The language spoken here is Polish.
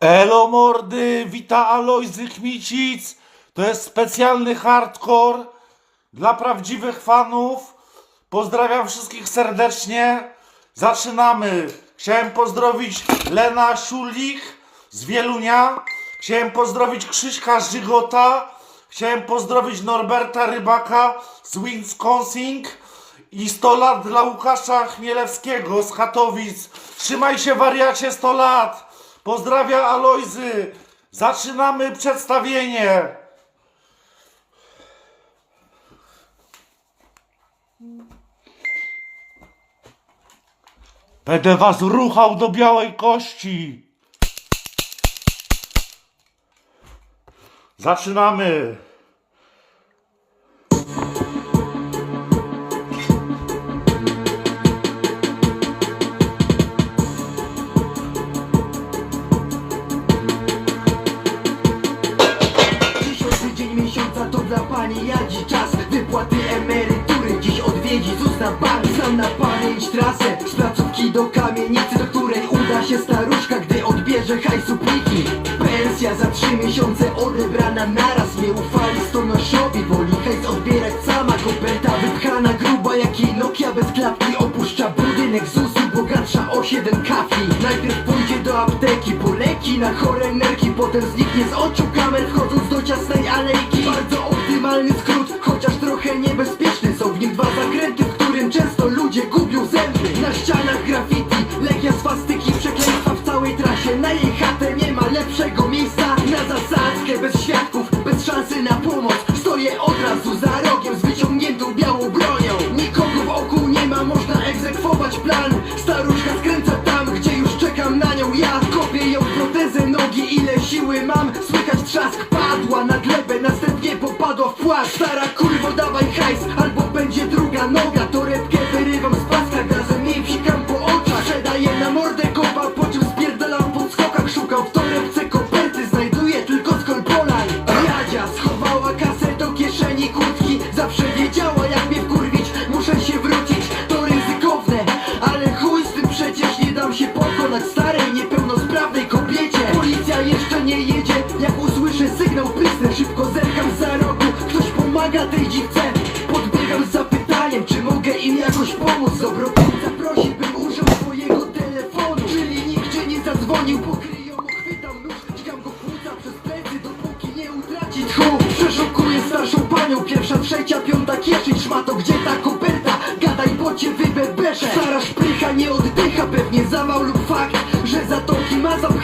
Elo mordy, wita Alojzy Kmicic. To jest specjalny hardcore dla prawdziwych fanów. Pozdrawiam wszystkich serdecznie. Zaczynamy. Chciałem pozdrowić Lena Szulich z Wielunia. Chciałem pozdrowić Krzyśka Żygota. Chciałem pozdrowić Norberta Rybaka z Wisconsin. I 100 lat dla Łukasza Chmielewskiego z Katowic. Trzymaj się wariacie 100 lat. Pozdrawia Alojzy. Zaczynamy przedstawienie. Będę was ruchał do białej kości. Zaczynamy. Jadzi czas Wypłaty emerytury. Dziś odwiedzi Zuzna bank Znam na pamięć trasę. Z placówki do kamienicy Do której uda się staruszka Gdy odbierze hajsu pliki. Pensja za trzy miesiące odebrana naraz. Nie ufali stonoszowi Woli hajs odbierać sama. Koperta wypchana gruba jak i Nokia bez klapki Opuszcza budynek ZUS-u Bogatsza o 7 kafli. Najpierw pójdzie do apteki Po leki na chore nerki. Potem zniknie z oczu kamer Wchodząc do ciasnej alejki w dwa zakręty W którym często ludzie gubią zęby. Na ścianach graffiti Legia swastyki Przekleństwa w całej trasie. Na jej chatę nie ma lepszego miejsca. Na zasadzkę bez świadków Bez szansy na pomoc. Stoję od razu za rogiem Z wyciągniętą białą bronią. Nikogo wokół nie ma Można egzekwować plan. Staruszka skręca tam Gdzie już czekam na nią ja. Kopię ją w protezę nogi Ile siły mam. Słychać trzask Padła na glebę Następnie popadła w płaszcz. Stara kurwo dawaj hajs sygnał prysnę Szybko zerkam za rogu. Ktoś pomaga tej dziwce. Podbiegam z zapytaniem Czy mogę im jakoś pomóc. Z obrotowca prosi bym użył swojego telefonu. Czyli nigdzie nie zadzwonił Pokryją, chwytam nóż. Dźgam go płuca przez plecy Dopóki nie utraci tchu. Przeszukuję starszą panią Pierwsza, trzecia, piąta kieszeń. Szmato, gdzie ta koperta? Gadaj, bo cię wybebeszę. Stara szprycha nie oddycha Pewnie zawał lub fakt Że zatoki ma zapchać